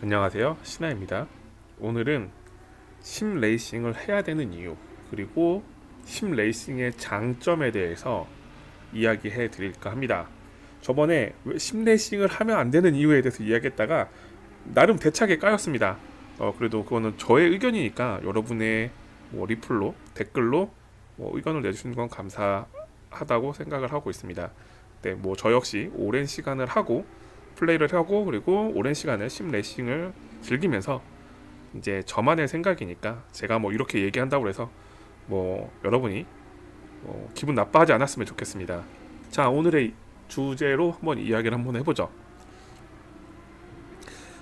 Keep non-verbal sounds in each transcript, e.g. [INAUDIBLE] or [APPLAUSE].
안녕하세요. 신하입니다. 오늘은 심 레이싱을 해야 되는 이유 그리고 심 레이싱의 장점에 대해서 이야기해 드릴까 합니다. 저번에 왜심 레이싱을 하면 안 되는 이유에 대해서 이야기했다가 나름 대차게 까였습니다. 어, 그래도 그거는 저의 의견이니까 여러분의 뭐 리플로 댓글로 뭐 의견을 내주시는 건 감사하다고 생각을 하고 있습니다. 네, 뭐 저 역시 오랜 시간을 하고 플레이를 하고 그리고 오랜 시간을 심 레이싱을 즐기면서 이제 저만의 생각이니까 제가 뭐 이렇게 얘기한다고 해서 뭐 여러분이 뭐 기분 나빠하지 않았으면 좋겠습니다. 자 오늘의 주제로 한번 이야기를 한번 해보죠.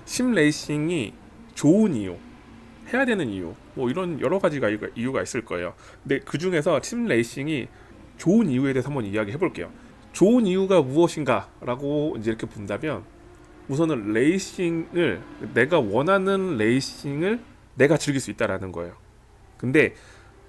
심 레이싱이 좋은 이유, 해야 되는 이유, 뭐 이런 여러 가지가 이유가 있을 거예요. 근데 그 중에서 심 레이싱이 좋은 이유에 대해서 한번 이야기해 볼게요. 좋은 이유가 무엇인가라고 이제 이렇게 본다면 우선은 레이싱을 내가 원하는 레이싱을 내가 즐길 수 있다라는 거예요. 근데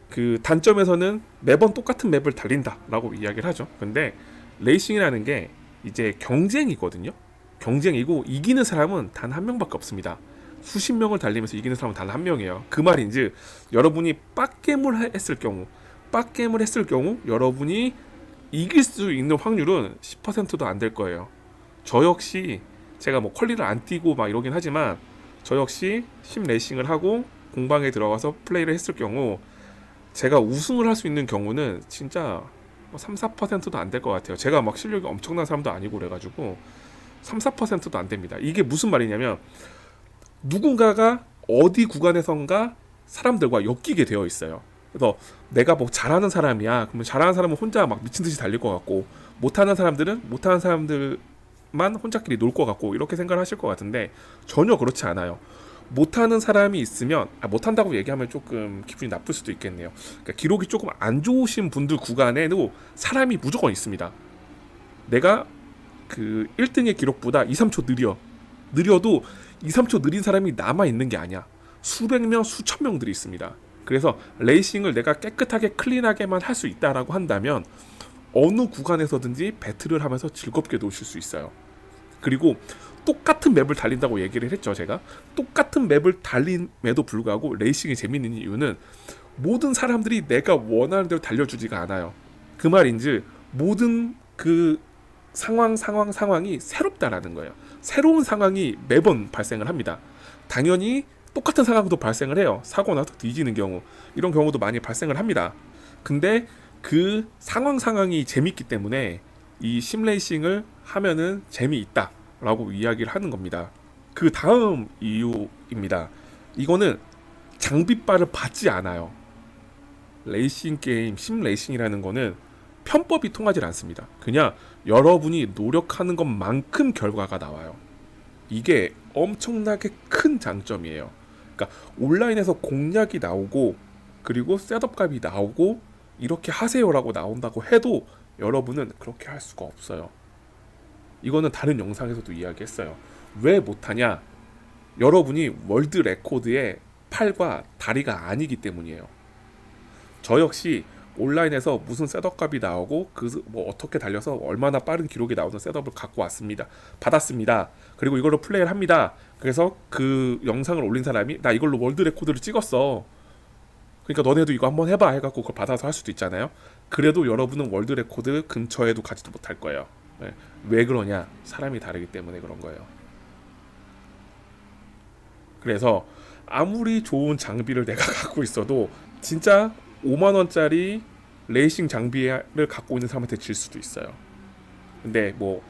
그 단점에서는 매번 똑같은 맵을 달린다라고 이야기를 하죠. 근데 레이싱이라는 게 이제 경쟁이거든요. 경쟁이고 이기는 사람은 단 한 명밖에 없습니다. 수십 명을 달리면서 이기는 사람은 단 한 명이에요. 그 말인지 여러분이 빡겜을 했을 경우, 빡겜을 했을 경우 여러분이 이길 수 있는 확률은 10%도 안 될 거예요. 저 역시 제가 뭐 퀄리를 안 뛰고 막 이러긴 하지만 저 역시 심 레이싱을 하고 공방에 들어가서 플레이를 했을 경우 제가 우승을 할 수 있는 경우는 진짜 뭐 3, 4%도 안 될 것 같아요. 제가 막 실력이 엄청난 사람도 아니고 그래가지고 3, 4%도 안 됩니다. 이게 무슨 말이냐면 누군가가 어디 구간에선가 사람들과 엮이게 되어 있어요. 그래서 내가 뭐 잘하는 사람이야. 그러면 잘하는 사람은 혼자 막 미친 듯이 달릴 것 같고 못하는 사람들은 못하는 사람들만 혼자끼리 놀 것 같고 이렇게 생각을 하실 것 같은데 전혀 그렇지 않아요. 못하는 사람이 있으면 아, 못한다고 얘기하면 조금 기분이 나쁠 수도 있겠네요. 그러니까 기록이 조금 안 좋으신 분들 구간에도 사람이 무조건 있습니다. 내가 그 1등의 기록보다 2, 3초 느려 느려도 2, 3초 느린 사람이 남아 있는 게 아니야. 수백 명, 수천 명들이 있습니다. 그래서 레이싱을 내가 깨끗하게 클린하게만 할 수 있다라고 한다면 어느 구간에서든지 배틀을 하면서 즐겁게 노실 수 있어요. 그리고 똑같은 맵을 달린다고 얘기를 했죠, 제가. 똑같은 맵을 달림에도 불구하고 레이싱이 재밌는 이유는 모든 사람들이 내가 원하는 대로 달려주지가 않아요. 그 말인지 모든 그 상황, 상황, 상황이 새롭다라는 거예요. 새로운 상황이 매번 발생을 합니다. 당연히 똑같은 상황도 발생을 해요. 사고 나서 뒤지는 경우 이런 경우도 많이 발생을 합니다. 근데 그 상황 상황이 재밌기 때문에 이 심레이싱을 하면은 재미있다라고 이야기를 하는 겁니다. 그 다음 이유입니다. 이거는 장비빨을 받지 않아요. 레이싱 게임 심레이싱이라는 거는 편법이 통하지 않습니다. 그냥 여러분이 노력하는 것만큼 결과가 나와요. 이게 엄청나게 큰 장점이에요. 그러니까 온라인에서 공략이 나오고 그리고 셋업 값이 나오고 이렇게 하세요라고 나온다고 해도 여러분은 그렇게 할 수가 없어요. 이거는 다른 영상에서도 이야기했어요. 왜 못하냐? 여러분이 월드 레코드의 팔과 다리가 아니기 때문이에요. 저 역시 온라인에서 무슨 셋업 값이 나오고 그 뭐 어떻게 달려서 얼마나 빠른 기록이 나오는 셋업을 갖고 왔습니다. 받았습니다. 그리고 이걸로 플레이를 합니다. 그래서 그 영상을 올린 사람이 나 이걸로 월드 레코드를 찍었어. 그러니까 너네도 이거 한번 해봐 해갖고 그걸 받아서 할 수도 있잖아요. 그래도 여러분은 월드 레코드 근처에도 가지도 못할 거예요. 네. 왜 그러냐? 사람이 다르기 때문에 그런 거예요. 그래서 아무리 좋은 장비를 내가 [LAUGHS] 갖고 있어도 진짜 5만 원짜리 레이싱 장비를 갖고 있는 사람한테 질 수도 있어요. 근데 뭐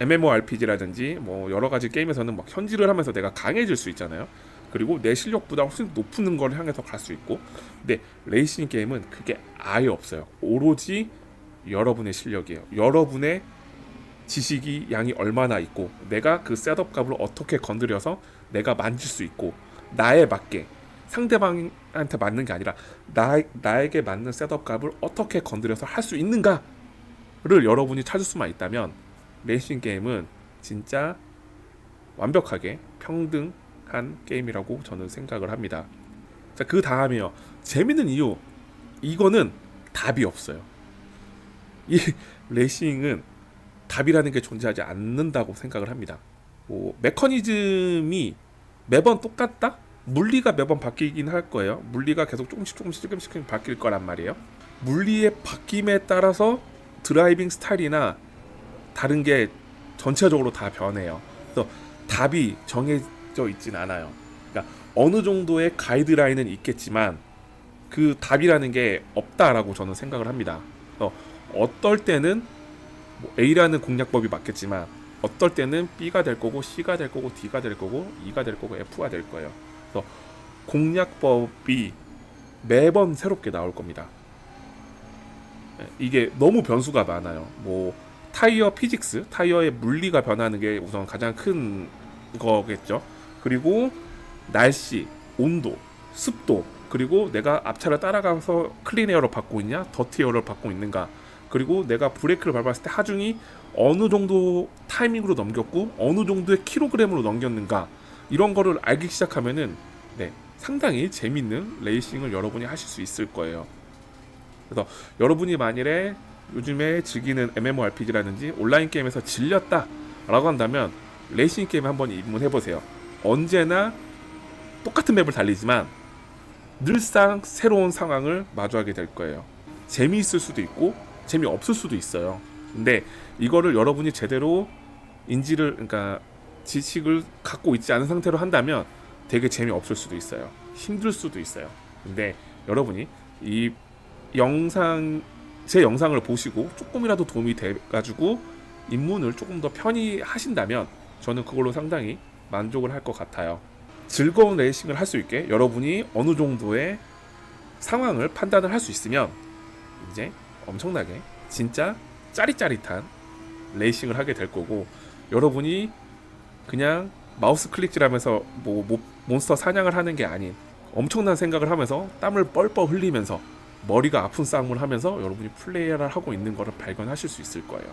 MMORPG라든지 뭐 여러 가지 게임에서는 막 현질을 하면서 내가 강해질 수 있잖아요. 그리고 내 실력보다 훨씬 높은 걸 향해서 갈 수 있고. 근데 레이싱 게임은 그게 아예 없어요. 오로지 여러분의 실력이에요. 여러분의 지식이 양이 얼마나 있고 내가 그 셋업 값을 어떻게 건드려서 내가 만질 수 있고 나에 맞게 상대방한테 맞는 게 아니라 나, 나에게 맞는 셋업 값을 어떻게 건드려서 할 수 있는가를 여러분이 찾을 수만 있다면 레이싱 게임은 진짜 완벽하게 평등한 게임이라고 저는 생각을 합니다. 자, 그 다음에요. 재밌는 이유. 이거는 답이 없어요. 이 [LAUGHS] 레이싱은 답이라는 게 존재하지 않는다고 생각을 합니다. 뭐 메커니즘이 매번 똑같다? 물리가 매번 바뀌긴 할 거예요. 물리가 계속 조금씩 조금씩 조금씩 바뀔 거란 말이에요. 물리의 바뀜에 따라서 드라이빙 스타일이나 다른 게 전체적으로 다 변해요. 그래서 답이 정해져 있진 않아요. 그러니까 어느 정도의 가이드라인은 있겠지만 그 답이라는 게 없다라고 저는 생각을 합니다. 그래서 어떨 때는 뭐 A라는 공략법이 맞겠지만 어떨 때는 B가 될 거고 C가 될 거고 D가 될 거고 E가 될 거고 F가 될 거예요. 그래서 공략법이 매번 새롭게 나올 겁니다. 예, 이게 너무 변수가 많아요. 뭐 타이어 피직스, 타이어의 물리가 변하는 게 우선 가장 큰 거겠죠. 그리고 날씨, 온도, 습도, 그리고 내가 앞차를 따라가서 클린 에어를 받고 있냐, 더티 에어를 받고 있는가, 그리고 내가 브레이크를 밟았을 때 하중이 어느 정도 타이밍으로 넘겼고 어느 정도의 킬로그램으로 넘겼는가 이런 거를 알기 시작하면은 네 상당히 재밌는 레이싱을 여러분이 하실 수 있을 거예요. 그래서 여러분이 만일에 요즘에 즐기는 MMORPG라든지 온라인 게임에서 질렸다라고 한다면 레이싱 게임 한번 입문해 보세요. 언제나 똑같은 맵을 달리지만 늘상 새로운 상황을 마주하게 될 거예요. 재미있을 수도 있고 재미없을 수도 있어요. 근데 이거를 여러분이 제대로 인지를 그러니까 지식을 갖고 있지 않은 상태로 한다면 되게 재미없을 수도 있어요. 힘들 수도 있어요. 근데 여러분이 이 영상 제 영상을 보시고 조금이라도 도움이 돼 가지고 입문을 조금 더 편히 하신다면 저는 그걸로 상당히 만족을 할 것 같아요. 즐거운 레이싱을 할 수 있게 여러분이 어느 정도의 상황을 판단을 할 수 있으면 이제 엄청나게 진짜 짜릿짜릿한 레이싱을 하게 될 거고 여러분이 그냥 마우스 클릭질 하면서 뭐, 뭐 몬스터 사냥을 하는 게 아닌 엄청난 생각을 하면서 땀을 뻘뻘 흘리면서 머리가 아픈 싸움을 하면서 여러분이 플레이를 하고 있는 거를 발견하실 수 있을 거예요.